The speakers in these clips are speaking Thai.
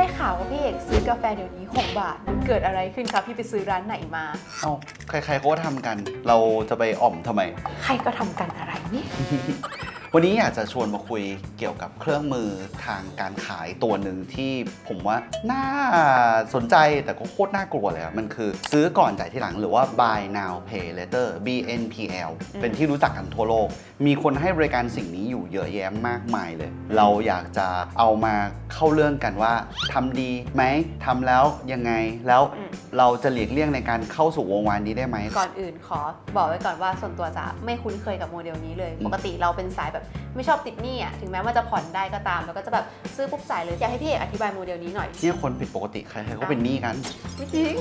ได้ข่าวว่าพี่เอกซื้อกาแฟเดี๋ยวนี้ 6 บาทมันเกิดอะไรขึ้นครับพี่ไปซื้อร้านไหนมา เอ้าใครๆเขาก็ทำกัน เราจะไปอ่อมทำไม ใครก็ทำกันอะไรนี่ วันนี้อยากจะชวนมาคุยเกี่ยวกับเครื่องมือทางการขายตัวหนึ่งที่ผมว่าน่าสนใจแต่ก็โคตรน่ากลัวเลยอะมันคือซื้อก่อนจ่ายที่หลังหรือว่า buy now pay later BNPL อืมเป็นที่รู้จักกันทั่วโลก มีคนให้บริการสิ่งนี้อยู่เยอะแยะมากมายเลย เราอยากจะเอามาเข้าเรื่องกันว่าทำดีไหมทำแล้วยังไงแล้วอืมเราจะหลีกเลี่ยงในการเข้าสู่วงวานนี้ได้ไหมก่อนอื่นขอบอกไว้ก่อนว่าส่วนตัวจะไม่คุ้นเคยกับโมเดลนี้เลยอืมปกติเราเป็นสายแบบไม่ชอบติดหนี้อะถึงแม้ว่าจะผ่อนได้ก็ตาม แล้วก็จะแบบซื้อปุ๊บจ่ายเลยอยากให้พี่เอกอธิบายโมเดลนี้หน่อยเนี่ยคนผิดปกติใครๆก็เป็นหนี้กัน ไม่จริง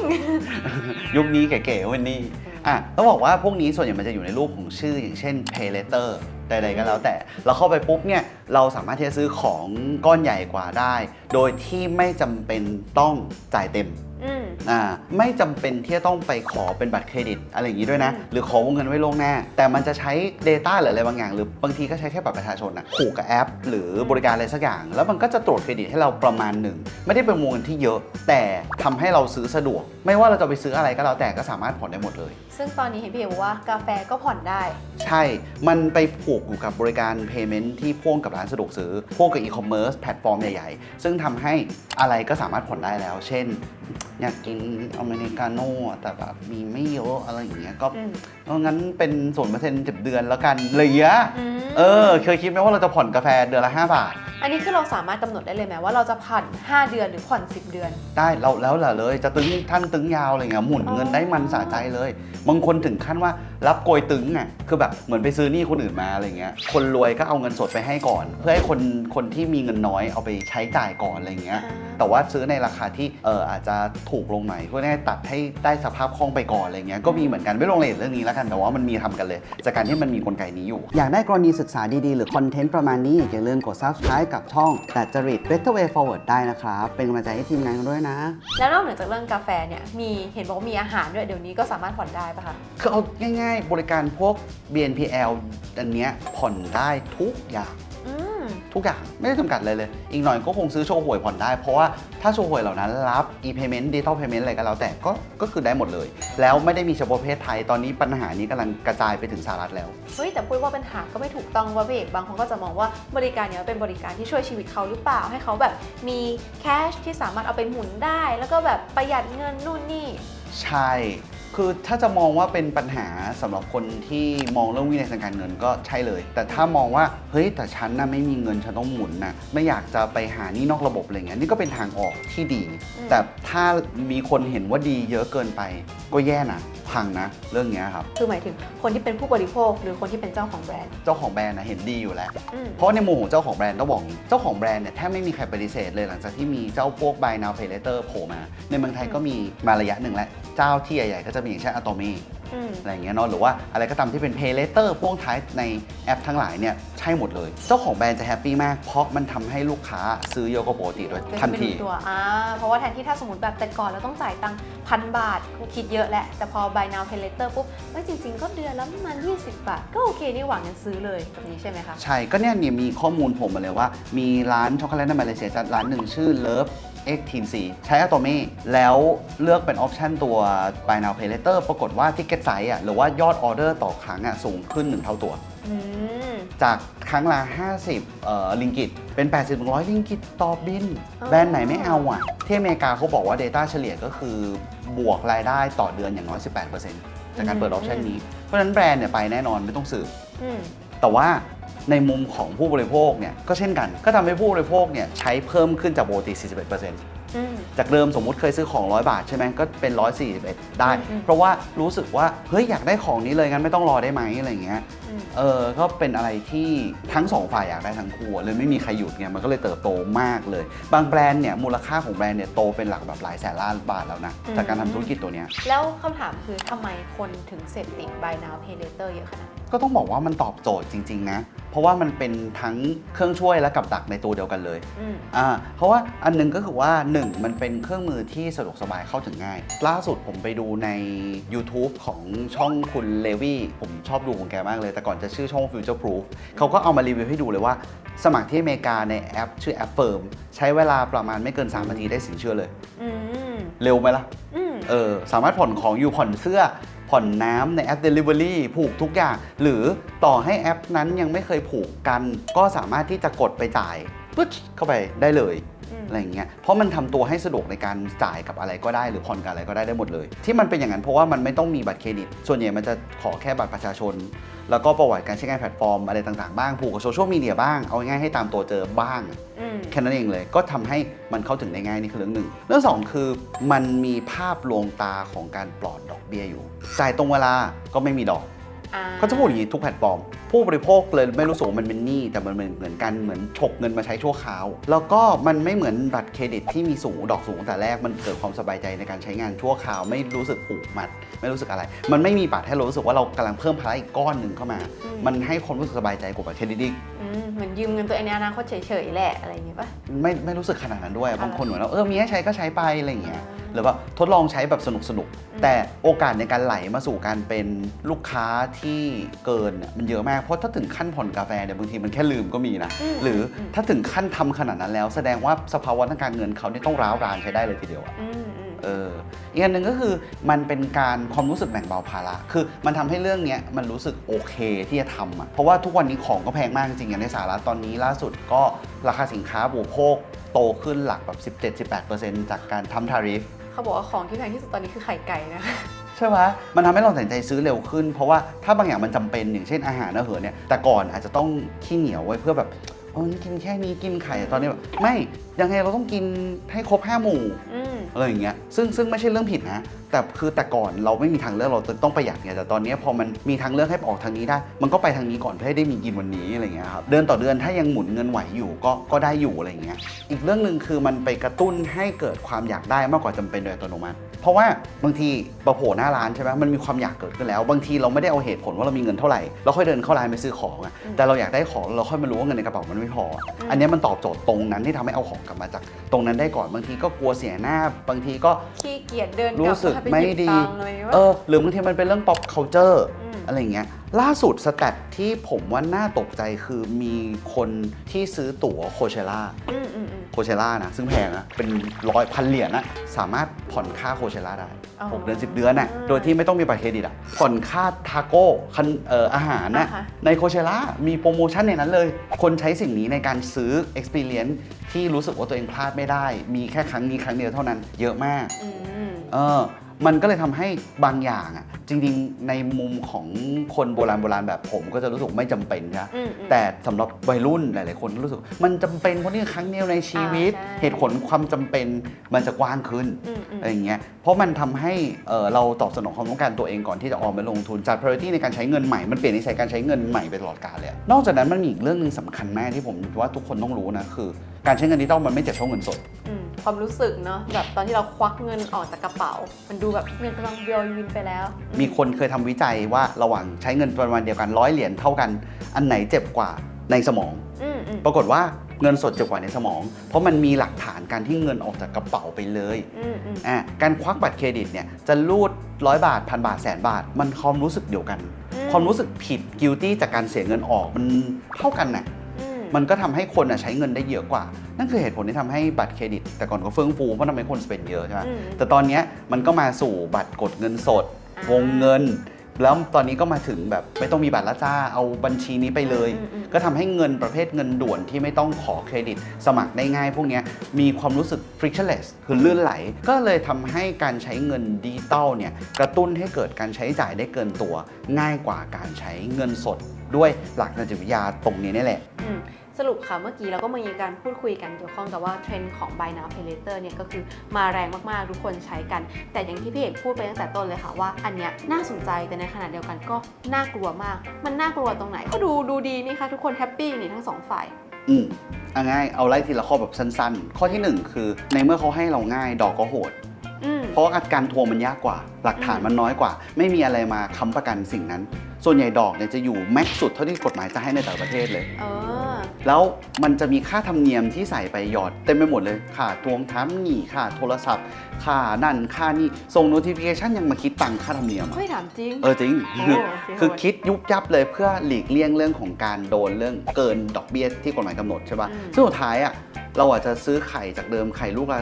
ยุคนี้เก๋ๆวันนี้อะต้องบอกว่าพวกนี้ส่วนใหญ่มันจะอยู่ในรูปของชื่ออย่างเช่น pay later ใดๆก็แล้วแต่เราเข้าไปปุ๊บเนี่ยเราสามารถที่จะซื้อของก้อนใหญ่กว่าได้ โดยที่ไม่จำเป็นต้องจ่ายเต็ม อืมอ่าไม่จำเป็นที่จะต้องไปขอเป็นบัตรเครดิต อะไรอย่างนี้ด้วยนะอืมหรือขอวงเงินไว้ล่วงหน้า แต่มันจะใช้ Data หรืออะไรบางอย่าง หรือบางทีก็ใช้แค่บัตรประชาชนนะผูกกับแอป หรือบริการอะไรสักอย่าง แล้วมันก็จะตรวจเครดิตให้เราประมาณหนึ่ง ไม่ได้เป็นวงเงินที่เยอะ แต่ทำให้เราซื้อสะดวก ไม่ว่าเราจะไปซื้ออะไรก็แล้วแต่ก็สามารถผ่อนได้หมดเลย ซึ่งตอนนี้เห็นพี่เอกบอกว่ากาแฟก็ผ่อนได้ ใช่ มันไปผูกอยู่กับบริการ payment ที่พ่วงกับร้านสะดวกซื้อพ่วงกับ e-commerce แพลตฟอร์มใหญ่ๆซึ่งทำให้อะไรก็สามารถผ่อนได้แล้ว เช่น อยากกินอเมริกาโน่อะแต่แบบมีไม่เยอะอะไรอย่างเงี้ยก็อืม เอางั้นเป็นส่วนเปอร์เซ็นต์สิบเดือนแล้วกันอะไรอย่างเงี้ยอืมเออ เคยคิดไหมว่าเราจะผ่อนกาแฟเดือนละ 5 บาท อันนี้คือเราสามารถกำหนดได้เลยไหมว่าเราจะผ่อน5เดือนหรือผ่อน10 เดือน ได้เราแล้วแหละเลยจะตึงท่านตึงยาวอะไรเงี้ยหมุนเงินได้มันสะใจเลย บางคนถึงขั้นว่ารับโกยตึงอะคือแบบเหมือนไปซื้อหนี้คนอื่นมาอะไรเงี้ยคนรวยก็เอาเงินสดไปให้ก่อน เพื่อให้คนคนที่มีเงินน้อยเอาไปใช้จ่ายก่อนอะไรเงี้ยอ่าแต่ว่าซื้อในราคาที่เอออาจจะถูกลงหน่อยเพื่อให้ตัดให้ได้สภาพคล่องไปก่อนอะไรเงี้ยก็มีเหมือนกันไม่ลงรายละเอียดเรื่องนี้แล้วกันแต่ว่ามันมีทำกันเลย จากการที่มันมีกลไกนี้อยู่ อยากได้กรณีศึกษาดีๆ หรือคอนเทนต์ประมาณนี้อย่าลืมกด subscribe กับช่องดัดจริต Better Way Forward ได้นะครับเป็นกำลังใจให้ทีมงานกันด้วยนะ แล้วนอกเหนือจากเรื่องกาแฟเนี่ยมีเห็นบอกว่ามีอาหารด้วยเดี๋ยวนี้ก็สามารถผ่อนได้ปะคะคือเอาง่ายๆ บริการพวก BNPL อันเนี้ยผ่อนได้ทุกอย่าง อืม ทุกอย่างไม่ได้จำกัดเลยเลย อีกหน่อยก็คงซื้อโชว์หวยผ่อนได้ เพราะว่าถ้าโชว์หวยเหล่านั้นรับ e-payment digital payment อะไรก็แล้วแต่ก็ก็คือได้หมดเลย แล้วไม่ได้มีเฉพาะประเทศไทยตอนนี้ปัญหานี้กำลังกระจายไปถึงสหรัฐแล้ว เฮ้ยแต่ปุ้ยว่าปัญหาก็ไม่ถูกต้องว่าพี่เอกบางคนก็จะมองว่าบริการเนี้ยเป็นบริการที่ช่วยชีวิตเขาหรือเปล่าให้เขาแบบมีแคชที่สามารถเอาไปหมุนได้ แล้วก็แบบประหยัดเงินนู่นนี่ ใช่ คือถ้าจะมองว่าเป็นปัญหาสำหรับคนที่มองเรื่องวินัยทางการเงินก็ใช่เลย แต่ถ้ามองว่าเฮ้ยแต่ฉันน่ะไม่มีเงินฉันต้องหมุนนะไม่อยากจะไปหานี่นอกระบบอะไรเงี้ยนี่ก็เป็นทางออกที่ดี แต่ถ้ามีคนเห็นว่าดีเยอะเกินไปก็แย่นะ พังนะ เรื่องเนี้ยครับ คือหมายถึงคนที่เป็นผู้บริโภคหรือคนที่เป็นเจ้าของแบรนด์ เจ้าของแบรนด์นะเห็นดีอยู่แล้ว อืม เพราะในมุมของเจ้าของแบรนด์ต้องบอกอย่างนี้เจ้าของแบรนด์เนี่ยแทบไม่มีใครปฏิเสธเลยหลังจากที่มีเจ้าพวก buy now pay later โผล่มา ในเมืองไทยก็มีมาระยะหนึ่งแล้ว เจ้าที่ใหญ่ๆก็จะมีอย่างเช่น Atomy อืมอะไรอย่างเงี้ยเนาะหรือว่าอะไรก็ตามที่เป็น pay later พ่วงท้ายในแอปทั้งหลายเนี่ยใช่หมดเลย เจ้าของแบรนด์จะแฮปปี้มาก เพราะมันทำให้ลูกค้าซื้อเยอะกว่าปกติโดยโดยทันที่ไม่ทีรู้ตัวอ่าเพราะว่าแทนที่ถ้าสมมติแบบแต่ก่อนเราต้องจ่ายตังค์พันบาทคิดเยอะแหละ แต่พอ buy now pay later ปุ๊บเอ้ยจริง ๆ ก็เดือนละประมาณ20 บาท ก็โอเคนี่หวังเงินซื้อเลยแบบนี้ใช่ไหมคะ ใช่ก็เนี่ยเนี่ยมีข้อมูลผมมาเลยว่า มีร้านช็อกโกแลตในมาเลเซียร้านหนึ่งชื่อ Love X Teen C ใช้ Atomy แล้วเลือกเป็นออปชันตัว Buy Now Pay Later ปรากฏว่า Ticket Size อะหรือว่ายอดออเดอร์ต่อครั้งอะสูงขึ้น 1 เท่าตัว อืม จากครั้งละ 50เอ่อลิงกิต เป็น 80 100 ลิงกิตต่อบิน อ๋อ แบรนด์ไหนไม่เอาอะ ที่อเมริกาเขาบอกว่า Data เฉลี่ยก็คือบวกรายได้ต่อเดือนอย่างน้อย 18%จากการเปิดออปชันนี้ เพราะฉะนั้นแบรนด์เนี่ยไปแน่นอนไม่ต้องสืบ อืม แต่ว่า ในมุมของผู้บริโภคเนี่ยก็เช่นกัน ก็ทำให้ผู้บริโภคเนี่ยใช้เพิ่มขึ้นจากปกติ 41%อืมจากเดิมสมมุติเคยซื้อของ 100 บาทใช่ไหมก็เป็น 141 ได้อืมเพราะว่ารู้สึกว่าเฮ้ยอยากได้ของนี้เลยงั้นไม่ต้องรอได้ไหมอะไรอย่างเงี้ยอืมเออก็เป็นอะไรที่ทั้งสองฝ่ายอยากได้ทั้งคู่อะเลยไม่มีใครหยุดไงมันก็เลยเติบโตมากเลย บางแบรนด์เนี่ยมูลค่าของแบรนด์เนี่ยโตเป็นหลักแบบหลายแสนล้านบาทแล้วนะจากการทำธุรกิจตัวเนี้ยแล้วคำถามคือทำไมคนถึงเสพติด buy now pay later เยอะขนาดนั้นก็ต้องบอกว่ามันตอบโจทย์จริง ๆ นะ เพราะว่ามันเป็นทั้งเครื่องช่วยและกับดักในตัวเดียวกันเลย อืม อ่าเพราะว่าอันหนึงก็คือว่า 1 มันเป็นเครื่องมือที่สะดวกสบายเข้าถึงง่าย ล่าสุดผมไปดูใน YouTube ของช่องคุณเลวี่ผมชอบดูของแกมากเลย แต่ก่อนจะชื่อช่อง Future Proof เขาก็เอามารีวิวให้ดูเลยว่า สมัครที่อเมริกาในแอปชื่อแอปเฟิร์มใช้เวลาประมาณไม่เกิน 3 นาทีได้สินเชื่อเลย อืมเร็วไหมล่ะ อืมเออสามารถผ่อนของอยู่ผ่อนเสื้อ ผ่อนน้ำในแอป Delivery ผูกทุกอย่าง หรือต่อให้แอปนั้นยังไม่เคยผูกกัน ก็สามารถที่จะกดไปจ่ายปึ๊ดเข้าไปได้เลย อืมอะไรอย่างเงี้ยเพราะมันทำตัวให้สะดวกในการจ่ายกับอะไรก็ได้หรือผ่อนกับอะไรก็ได้ได้หมดเลย ที่มันเป็นอย่างนั้นเพราะว่ามันไม่ต้องมีบัตรเครดิต ส่วนใหญ่มันจะขอแค่บัตรประชาชน แล้วก็ประวัติการใช้งานแพลตฟอร์มอะไรต่างๆบ้างผูกกับโซเชียลมีเดียบ้างเอาง่ายๆให้ตามตัวเจอบ้างอืมแค่นั้นเองเลยก็ทำให้มันเข้าถึงได้ง่ายนี่คือเรื่องหนึ่งเรื่องสองคือมันมีภาพลวงตาของการปลอดดอกเบี้ยอยู่ จ่ายตรงเวลาก็ไม่มีดอก อ่าก็จะพูดอย่างนี้ทุกแพลตฟอร์ม ผู้บริโภคเลยไม่รู้สึกว่ามันเป็นหนี้แต่มันเหมือนกันเหมือนฉกเงินมาใช้ชั่วคราว แล้วก็มันไม่เหมือนบัตรเครดิตที่มีสูงดอกสูงแต่แรกมันเกิดความสบายใจในการใช้งานชั่วคราว ไม่รู้สึกผูกมัด ไม่รู้สึกอะไร มันไม่มีบัตรให้เรารู้สึกว่าเรากำลังเพิ่มภาระอีกก้อนหนึ่งเข้ามา มันให้ความรู้สึกสบายใจกว่าบัตรเครดิตอีกอืมเหมือนยืมเงินตัวเองในอนาคตเฉยๆแหละอะไรอย่างงี้ปะไม่ไม่รู้สึกขนาดนั้นด้วยบางคนเหมือนว่าเออมีให้ใช้ก็ใช้ไปอะไรอย่างเงี้ยอ่า หรือว่าทดลองใช้แบบสนุกสนุกๆอืมแต่โอกาสในการไหลมาสู่การเป็นลูกค้าที่เกินเนี่ยมันเยอะมาก เพราะถ้าถึงขั้นผ่อนกาแฟเนี่ยบางทีมันแค่ลืมก็มีนะอืมหรืออมถ้าถึงขั้นทำขนาดนั้นแล้ว แสดงว่าสภาวะทางการเงินเขาเนี่ยต้องร้าวรานใช้ได้เลยทีเดียวอะอืมอืมเอออีกอันหนึ่งก็คือมันเป็นการความรู้สึกแบ่งเบาภาระ คือมันทำให้เรื่องเนี้ยมันรู้สึกโอเคที่จะทำอะ เพราะว่าทุกวันนี้ของก็แพงมากจริงๆอย่างในสหรัฐตอนนี้ล่าสุดก็ราคาสินค้าบริโภคโตขึ้นหลักแบบ 17-18%จากการทำทาริฟ เขาบอกว่าของที่แพงที่สุดตอนนี้คือไข่ไก่นะใช่ไหมมันทำให้เราตัดใจซื้อเร็วขึ้น เพราะว่าถ้าบางอย่างมันจำเป็นอย่างเช่นอาหารนะเหอเนี่ยแต่ก่อนอาจจะต้องขี้เหนียวไว้เพื่อแบบ ออกินแค่นี้กินไข่ตอนนี้แบบไม่ยังไงเราต้องกินให้ครบห้าหมู่อืม อะไรอย่างเงี้ยซึ่งซึ่งไม่ใช่เรื่องผิดนะ แต่คือแต่ก่อนเราไม่มีทางเลือกเราต้องประหยัดไงแต่ตอนเนี้ยพอมันมีทางเลือกให้ออกทางนี้ได้ มันก็ไปทางนี้ก่อนเพื่อให้ได้มีกินวันนี้อะไรเงี้ยครับเดือนต่อเดือนถ้ายังหมุนเงินไหวอยู่ก็ก็ได้อยู่อะไรเงี้ยอีกเรื่องหนึ่งคือมันไปกระตุ้นให้เกิดความอยากได้มากกว่าจำเป็นโดยอัตโนมัติ เพราะว่าบางทีประโผล่หน้าร้านใช่ไหมมันมีความอยากเกิดขึ้นแล้ว บางทีเราไม่ได้เอาเหตุผลว่าเรามีเงินเท่าไหร่เราค่อยเดินเข้าร้านไปซื้อของอะอืมแต่เราอยากได้ของเราค่อยมารู้ว่าเงินในกระเป๋ามันไม่พออะอืมอันเนี้ยมันตอบโจทย์ตรงนั้นที่ทำให้เอาของกลับมาจาก ตรงนั้นได้ก่อนบางทีก็กลัวเสียหน้า บางทีก็ขี้เกียจเดินกลับรู้สึกปไม่หยิบดี ตังค์อะไรอย่างงี้ปะเออหรือบางทีมันเป็นเรื่อง pop culture อืม อะไรอย่างเงี้ยล่าสุดสแตทที่ผมว่าน่าตกใจคือมีคนที่ซื้อตั๋วโคเชล่าอืมอืมอืมโค เชล่านะ ซึ่งแพงนะ เป็นร้อยพันเหรียญนะสามารถผ่อนค่าโคเชล่าได้ อ๋อ6 เดือน 10 เดือนน่ะอืมโดยที่ไม่ต้องมีบัตรเครดิตอะผ่อนค่าทาโก้คันเอ่ออาหารนะอ่าฮะ ในโคเชล่ามีโปรโมชั่นในนั้นเลย คนใช้สิ่งนี้ในการซื้อ experience ที่รู้สึกว่าตัวเองพลาดไม่ได้ มีแค่ครั้งนี้ครั้งเดียวเท่านั้นเยอะมาก อืม เออ มันก็เลยทำให้บางอย่างอะจริงๆ ในมุมของคนโบราณโบราณแบบผมก็จะรู้สึกไม่จำเป็นนะอืมอืมแต่สำหรับวัยรุ่นหลายๆ คนก็รู้สึก มันจำเป็นเพราะนี่คือครั้งเดียวในชีวิตอ่าใช่เหตุผลความจำเป็นมันจะกว้างขึ้นอืมอืมอะไรอย่างเงี้ยเพราะมันทำให้เอ่อเราตอบสนองความต้องการตัวเองก่อนที่จะออมไปลงทุนจัด priority ในการใช้เงินใหม่มันเปลี่ยนนิสัยการใช้เงินใหม่ไปตลอดกาลเลยอะนอกจากนั้นมันมีอีกเรื่องหนึ่งสำคัญมากที่ผมว่าทุกคนต้องรู้นะคือการใช้เงินดิจิตอลมันไม่เจ็บเท่าเงินสด อืมความรู้สึกเนาะแบบตอนที่เราควักเงินออกจากกระเป๋า มันดูแบบเงินกำลังเบียววินไปแล้วอืมีคนเคยทำวิจัยว่าระหว่างใช้เงินประมาณเดียวกันร้อยเหรียญเท่ากัน อันไหนเจ็บกว่าในสมอง อืมอืมปรากฏว่าเงินสดเจ็บกว่าในสมอง เพราะมันมีหลักฐานการที่เงินออกจากกระเป๋าไปเลยอืมอืมอะการควักบัตรเครดิตเนี่ยจะรูดร้อยบาทพันบาทแสนบาท มันความรู้สึกเดียวกันความรู้สึกผิด guilty จากการเสียเงินออกมันเท่ากันน่ะอื มมันก็ทำให้คนอะใช้เงินได้เยอะกว่า นั่นคือเหตุผลที่ทำให้บัตรเครดิต แต่ก่อนก็เฟื่องฟูเพราะทำให้คนสเปนเยอะใช่ไหมอืมแต่ตอนเนี้ยมันก็มาสู่บัตรกดเงินสดอ่าวงเงิน แล้วตอนนี้ก็มาถึงแบบไม่ต้องมีบัตรละจ้าเอาบัญชีนี้ไปเลยอืมอืมก็ทำให้เงินประเภทเงินด่วนที่ไม่ต้องขอเครดิต สมัครได้ง่ายพวกเนี้ยมีความรู้สึก frictionless คือลื่นไหล ก็เลยทำให้การใช้เงินดิจิตอลเนี่ยกระตุ้นให้เกิดการใช้จ่ายได้เกินตัว ง่ายกว่าการใช้เงินสดด้วยหลักทางจิตวิทยาตรงนี้นี่แหละอืม สรุปค่ะเมื่อกี้เราก็มีการพูดคุยกันเกี่ยวข้องกับว่าเทรนด์ของ buy now pay later เนี่ยก็คือมาแรงมากๆทุกคนใช้กัน แต่อย่างที่พี่เอกพูดไปตั้งแต่ต้นเลยค่ะว่าอันเนี้ยน่าสนใจแต่ในขณะเดียวกันก็น่ากลัวมาก มันน่ากลัวตรงไหน ก็ดูดูดีนี่ค่ะทุกคนแฮปปี้นี่ทั้งสองฝ่ายอืมเอาง่ายเอาไล่ทีละข้อแบบสั้นๆ ข้อทีหนึ่1 คือในเมื่อเขาให้เราง่ายดอกก็โหดอืมเพราะว่าการทวงมันยากกว่า หลักฐานอืมมันน้อยกว่า ไม่มีอะไรมาค้ำประกันสิ่งนั้น ส่วนใหญ่ดอกเนี่ยจะอยู่แม็กซ์สุดเท่าที่กฎหมายจะให้ในแต่ละประเทศเลยเออ แล้วมันจะมีค่าธรรมเนียมที่ใส่ไปหยอดเต็มไปหมดเลยค่าทวงถามหนี้ค่าโทรศัพท์ค่านั่นค่านี่ส่ง notification ยังมาคิดตังค่าธรรมเนียมอะ เฮ้ยถามจริง เออจริง โอ้คือโอเคคือโหดคิดยุบยับเลยเพื่อหลีกเลี่ยงเรื่องของการโดนเรื่องเกินดอกเบี้ยที่กฎหมายกำหนดใช่ป่ะ อืม ซึ่งสุดท้ายอะเราอาจจะซื้อไข่จากเดิมไข่ลูกละ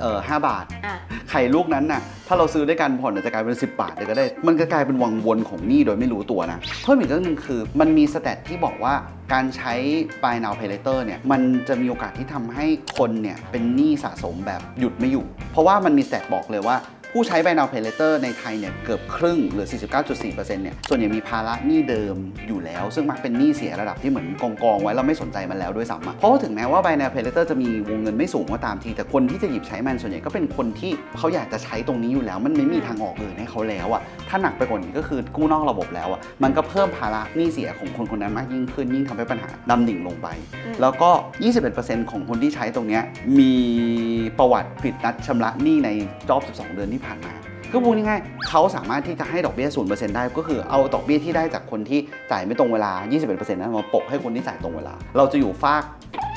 เอ่อห้าบาท อะ ไข่ลูกนั้นน่ะ ถ้าเราซื้อด้วยกันผ่อนอาจจะกลายเป็น 10 บาทเลยก็ได้ มันก็กลายเป็นวังวนของหนี้โดยไม่รู้ตัวนะ เพิ่มอีกเรื่องหนึ่งคือ มันมีสแตทที่บอกว่าการใช้ buy now pay later เนี่ย มันจะมีโอกาสที่ทำให้คนเนี่ยเป็นหนี้สะสมแบบหยุดไม่อยู่ เพราะว่ามันมีสแตทบอกเลยว่า ผู้ใช้ buy now pay later ในไทยเนี่ยเกือบครึ่งหรือ 49.4%เนี่ยส่วนใหญ่มีภาระหนี้เดิมอยู่แล้ว ซึ่งมักเป็นหนี้เสียระดับที่เหมือนกองกองๆไว้เราไม่สนใจมันแล้วด้วยซ้ำอะเพราะว่าถึงแม้ว่า buy now pay later จะมีวงเงินไม่สูงก็ตามที แต่คนที่จะหยิบใช้มันส่วนใหญ่ก็เป็นคนที่เขาอยากจะใช้ตรงนี้อยู่แล้ว มันไม่มีทางออกอื่นให้เขาแล้วอะถ้าหนักไปกว่านี้ก็คือกู้นอกระบบแล้วอะมันก็เพิ่มภาระหนี้เสียของคนคนนั้นมากยิ่งขึ้นยิ่งทำให้ปัญหาดำดิ่งลงไปอืมแล้วก็ 21%ของคนที่ใช้ตรงเนี้ยมีประวัติผิดนัดชำระหนี้ในรอบ 12 เดือนที่ผ่านมา ก็พูดง่ายๆเขาสามารถที่จะให้ดอกเบี้ย0%ได้ ก็คือเอาดอกเบี้ยที่ได้จากคนที่จ่ายไม่ตรงเวลา 21%นั้นมาโปะให้คนที่จ่ายตรงเวลา เราจะอยู่ฟาก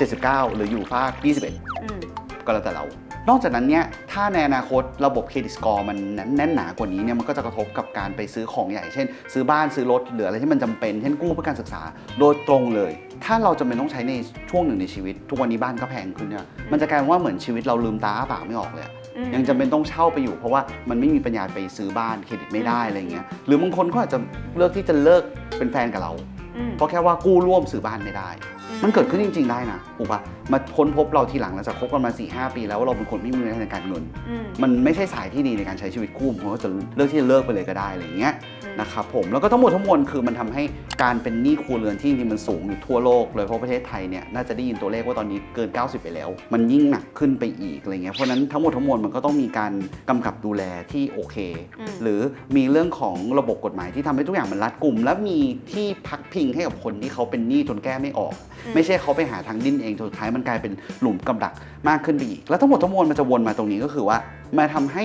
79 หรืออยู่ฟาก 21อืมก็แล้วแต่เรานอกจากนั้นเนี่ย ถ้าในอนาคตระบบเครดิตสกอร์มันแน่นหนากว่านี้เนี่ย มันก็จะกระทบกับการไปซื้อของใหญ่ เช่น ซื้อบ้านซื้อรถหรืออะไรที่มันจำเป็น เช่นกู้เพื่อการศึกษา โดยตรงเลย ถ้าเราจำเป็นต้องใช้ในช่วงหนึ่งในชีวิต ทุกวันนี้บ้านก็แพงขึ้นเนี่ย มันจะกลายเป็นว่าเหมือนชีวิตเราลืมตาอ้าปากไม่ออกเลยอะอืม ยังจำเป็นต้องเช่าไปอยู่ เพราะว่ามันไม่มีปัญญาไปซื้อบ้านเครดิตไม่ได้อะไรเงี้ยหรือบางคนก็อาจจะเลือกที่จะเลิกเป็นแฟนกับเราอืมเพราะแค่ว่ากู้ร่วมซื้อบ้านไม่ได้ มันเกิดขึ้นจริง ๆ ได้นะถูกปะ มาค้นพบเราทีหลังเราจะคบกันมา4ีหปี แล้วว่าเราเป็นคนไม่มีวินัยในการเงินอืมมันไม่ใช่สายที่ดีในการใช้ชีวิตคู่เพราะว่าจะเลือกที่จะเลิกไปเลยก็ได้อะไรเงี้ยอืมนะครับผมแล้วก็ทั้งหมดทั้งมวลคือมันทำให้การเป็นหนี้ครัวเรือนที่จริงๆมันสูงอยู่ทั่วโลกเลยเพราะประเทศไทยเนี่ยน่าจะได้ยินตัวเลขว่าตอนนี้เกิน 90 ไปแล้ว มันยิ่งหนักขึ้นไปอีกอะไรเงี้ยเพราะฉะนั้นทั้งหมดทั้งมวลมันก็ต้องมีการกำกับดูแลที่โอเคอืมหรือมีเรื่องของระบบกฎหมายที่ทำให้ทุกอย่างมันรัดกุมและมีที่พักพิงให้กับคนที่เขาเป็นหนี้จนแก้ไม่ออกอืมไม่ใช่เขาไปหาทางดิ้นเองจนสุดท้ายมันกลายเป็นหลุมกำดักมากขึ้นไปอีก แล้วทั้งหมดทั้งมวลมันจะวนมาตรงนี้ก็คือว่ามาทำให้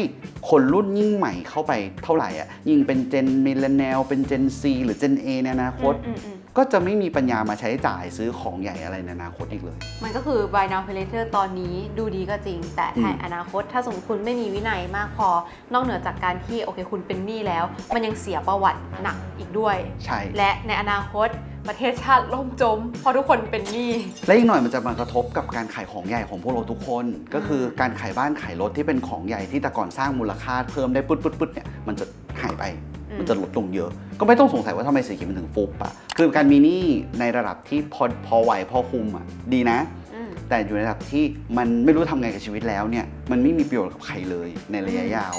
คนรุ่นยิ่งใหม่เข้าไปเท่าไหร่อะยิ่งเป็นเจนมิเลเนียลเป็นเจน C หรือเจน A ในอนาคตอืมอืมก็จะไม่มีปัญญามาใช้จ่ายซื้อของใหญ่อะไรในอนาคตอีกเลย มันก็คือ buy now pay later ตอนนี้ดูดีก็จริง แต่อืมในอนาคตถ้าสมมติคุณไม่มีวินัยมากพอ นอกเหนือจากการที่โอเคคุณเป็นหนี้แล้ว มันยังเสียประวัติหนักอีกด้วย ใช่ และในอนาคต ประเทศชาติล่มจม เพราะทุกคนเป็นหนี้ และอีกหน่อยมันจะมากระทบกับการขายของใหญ่ของพวกเราทุกคน ก็คือการขายบ้านขายรถที่เป็นของใหญ่ที่แต่ก่อนสร้างมูลค่าเพิ่มได้ปุ๊ดปุ๊ดปุ๊ดเนี่ยมันจะหายไป อืม มันจะลดลงเยอะ ก็ไม่ต้องสงสัยว่าทำไมเศรษฐกิจมันถึงฟุบอะคือการมีหนี้ในระดับที่พอพอไหวพอคุมอะดีนะ อืม แต่อยู่ในระดับที่มันไม่รู้ทำไงกับชีวิตแล้วเนี่ย มันไม่มีประโยชน์กับใครเลยในระยะยาว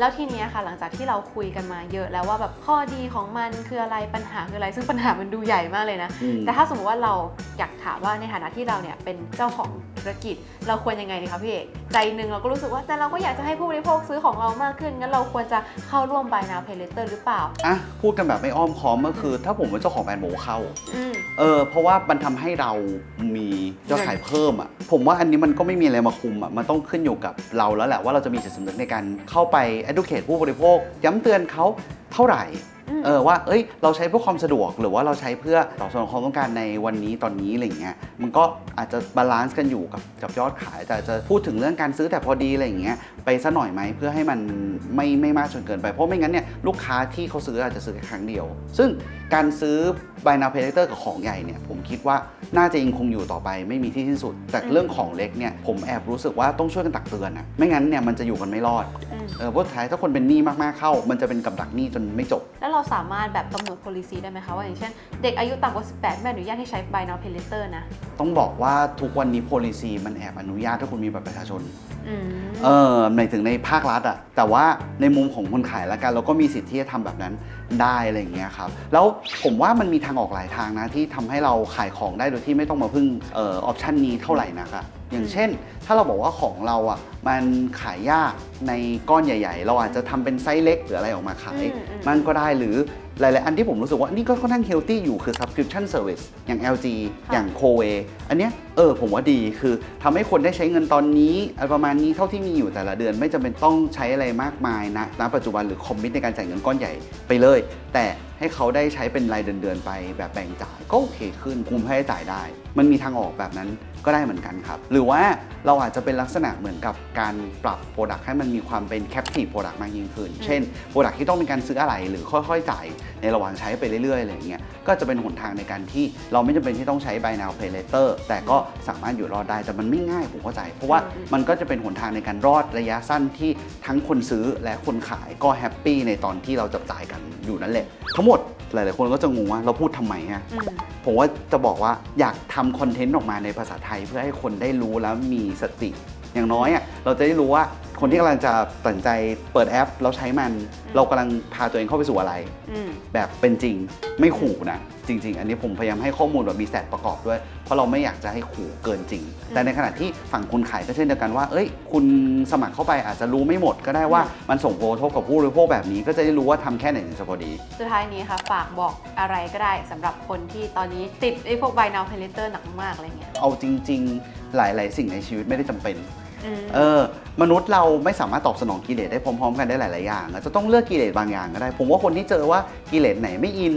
แล้วทีเนี้ยค่ะหลังจากที่เราคุยกันมาเยอะแล้วว่าแบบข้อดีของมันคืออะไรปัญหาคืออะไรซึ่งปัญหามันดูใหญ่มากเลยนะ อืม แต่ถ้าสมมติว่าเราอยากถามว่าในฐานะที่เราเนี่ยเป็นเจ้าของธุรกิจเราควรยังไงดีคะพี่เอกใจหนึ่งเราก็รู้สึกว่าแต่เราก็อยากจะให้ผู้บริโภคซื้อของเรามากขึ้นงั้นเราควรจะเข้าร่วม buy now pay later หรือเปล่า อะพูดกันแบบไม่อ้อมค้อมก็คือ ถ้าผมเป็นเจ้าของแบรนด์โมเข้า อืม เออเพราะว่ามันทำให้เรามียอดขายเพิ่มอะผมว่าอันนี้มันก็ไม่มีอะไรมาคุมอะมันต้องขึ้นอยู่กับเราแล้วแหละว่าเราจะมีจิตสำนึกในการเข้าไป educate ผู้บริโภค ย้ำเตือนเขาเท่าไหร่ เออว่าเอ้ยเราใช้เพื่อความสะดวกหรือว่าเราใช้เพื่อตอบสนองความต้องการในวันนี้ตอนนี้อะไรเงี้ยมันก็อาจจะบาลานซ์กันอยู่กับกับยอดขาย แต่จะพูดถึงเรื่องการซื้อแต่พอดีอะไรเงี้ยไปซะหน่อยไหมเพื่อให้มันไม่ไม่มากจนเกินไปเพราะไม่งั้นเนี่ยลูกค้าที่เขาซื้ออาจจะซื้อแค่ครั้งเดียว ซึ่งการซื้อ buy now pay later กับของใหญ่เนี่ยผมคิดว่าน่าจะยังคงอยู่ต่อไปไม่มีที่สิ้นสุด แต่เรื่องของเล็กเนี่ยผมแอบรู้สึกว่าต้องช่วยกันตักเตือนนะไม่งั้นเนี่ยมันจะอยู่กันไม่รอด เออเพราะสุดท้ายถ้าคนเป็นหนี้มากๆเข้า มันจะเป็นกับดักหนี้จนไม่จบ แล้วเราสามารถแบบกำหนด policy ได้ไหมคะ ว่าอย่างเช่น เด็กอายุต่ำกว่า 18 ไม่อนุญาตให้ใช้ buy now pay later นะ ต้องบอกว่าทุกวันนี้ policy มันแอบอนุญาตถ้าคุณมีบัตรประชาชนอืม เออในถึงในภาครัฐอะแต่ว่าในมุมของคนขายละกันเราก็มีสิทธิ์ที่จะทำแบบนั้นได้อะไรอย่างเงี้ยครับแล้วผมว่ามันมีทางออกหลายทางนะที่ทำให้เราขายของได้โดยที่ไม่ต้องมาพึ่งเออออปชันนี้เท่าไหร่นะคะอย่างเช่น ถ้าเราบอกว่าของเราอะมันขายยากในก้อนใหญ่ ๆ เราอาจจะทำเป็นไซส์เล็กหรืออะไรออกมาขาย อืมอืม มันก็ได้หรือ หลาย ๆ อันที่ผมรู้สึกว่านี่ก็ค่อนข้างเฮลตี้อยู่คือ subscription service อย่าง LG ค่ะอย่าง c o w a y อันเนี้ยเออผมว่าดีคือทำให้คนได้ใช้เงินตอนนี้อะไรประมาณนี้เท่าที่มีอยู่แต่ละเดือนไม่จำเป็นต้องใช้อะไรมากมายนะณปัจจุบันหรือคอมมิตในการจ่ายเงินก้อนใหญ่ไปเลย แต่ให้เขาได้ใช้เป็นรายเดือน ๆ ไปแบบแบ่งจ่ายก็โอเคขึ้นคุมค่าใช้จ่ายได้ มันมีทางออกแบบนั้นก็ได้เหมือนกันครับ หรือว่า เราอาจจะเป็นลักษณะเหมือนกับการปรับโปรดักต์ให้มันมีความเป็น captive product มากยิ่งขึ้น เช่นโปรดักที่ต้องมีการซื้ออะไรหรือค่อยๆจ่ายในระหว่างใช้ไปเรื่อยๆอะไรอย่างเงี้ยก็จะเป็นหนทางในการที่เราไม่จำเป็นที่ต้องใช้ buy now pay later แต่ก็สามารถอยู่รอดได้แต่มันไม่ง่ายผมเข้าใจ เพราะว่าอืมมันก็จะเป็นหนทางในการรอดระยะสั้นที่ทั้งคนซื้อและคนขายก็แฮปปี้ในตอนที่เราจับจ่ายกันอยู่นั่นแหละทั้งหมด หลาย ๆ คนก็จะงงว่าเราพูดทำไมฮะ อืม ผมว่าจะบอกว่าอยากทำคอนเทนต์ออกมาในภาษาไทยเพื่อให้คนได้รู้แล้วมีสติ อย่างน้อยอะเราจะได้รู้ว่า คนที่กำลังจะตัดสินใจเปิดแอปแล้วใช้มัน เรากำลังพาตัวเองเข้าไปสู่อะไร อืม แบบเป็นจริงไม่ขู่นะจริง ๆ อันนี้ผมพยายามให้ข้อมูลแบบมีแสตประกอบด้วย เพราะเราไม่อยากจะให้ขู่เกินจริง แต่ในขณะที่ฝั่งคนขายก็เช่นเดียวกันว่า เอ้ย คุณสมัครเข้าไปอาจจะรู้ไม่หมดก็ได้ว่ามันส่งผลกระทบกับผู้บริโภคแบบนี้ก็จะได้รู้ว่าทำแค่ไหนถึงจะพอดี สุดท้ายนี้ค่ะ ฝากบอกอะไรก็ได้สำหรับคนที่ตอนนี้ติดไอ้พวก buy now pay later หนักมากอะไรเงี้ย เอาจริง ๆ หลาย ๆ สิ่งในชีวิตไม่ได้จำเป็นอืม เออมนุษย์เราไม่สามารถตอบสนองกิเลสได้พร้อมๆ กันได้หลายๆอย่างอาจจะต้องเลือกกิเลสบางอย่างก็ได้ ผมว่าคนที่เจอว่ากิเลสไหนไม่อิน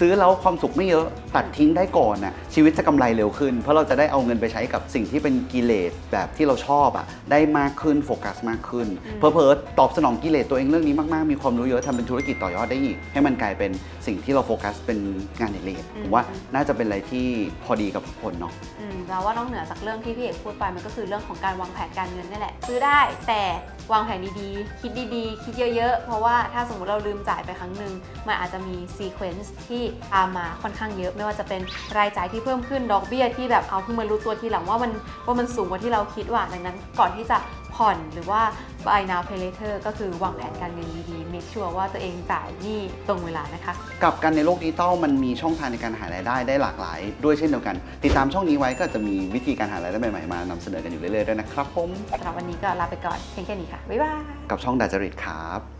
ซื้อแล้วความสุขไม่เยอะตัดทิ้งได้ก่อนน่ะชีวิตจะกำไรเร็วขึ้น เพราะเราจะได้เอาเงินไปใช้กับสิ่งที่เป็นกิเลสแบบที่เราชอบอะได้มากขึ้นโฟกัสมากขึ้นอืมเพอเพอๆตอบสนองกิเลสตัวเองเรื่องนี้มากๆมีความรู้เยอะทำเป็นธุรกิจต่อยอดได้อีก ให้มันกลายเป็นสิ่งที่เราโฟกัสเป็นงานอดิเรกผมว่าน่าจะเป็นอะไรที่พอดีกับทุกคนเนาะอืมเราว่านอกเหนือจากเรื่องที่พี่เอกพูดไปมันก็คือเรื่องของการวางแผนการเงินนี่แหละ ซื้อได้แต่วางแผนดีๆ คิดดีๆ คิดเยอะๆ เพราะว่าถ้าสมมติเราลืมจ่ายไปครั้งหนึ่งมันอาจจะมีซีเควนซ์ที่ตามมาค่อนข้างเยอะ ไม่ว่าจะเป็นรายจ่ายที่เพิ่มขึ้นดอกเบี้ยที่แบบเอาเพิ่งมารู้ตัวทีหลังว่ามันว่ามันสูงกว่าที่เราคิดว่าดังนั้นก่อนที่จะ ผ่อนหรือว่า buy now pay later ก็คือวางแผนการเงินดีๆ make sure ว่าตัวเองจ่ายหนี้ตรงเวลานะคะกับกันในโลกดิจิตอลมันมีช่องทางในการหารายได้ได้หลากหลาย ด้วยเช่นเดียวกัน ติดตามช่องนี้ไว้ก็จะมีวิธีการหารายได้ใหม่ๆมานำเสนอกันอยู่เรื่อยๆด้วยนะครับผมสำหรับวันนี้ก็ลาไปก่อนเพียงแค่นี้ค่ะบ๊ายบายกับช่องดาจริตครับ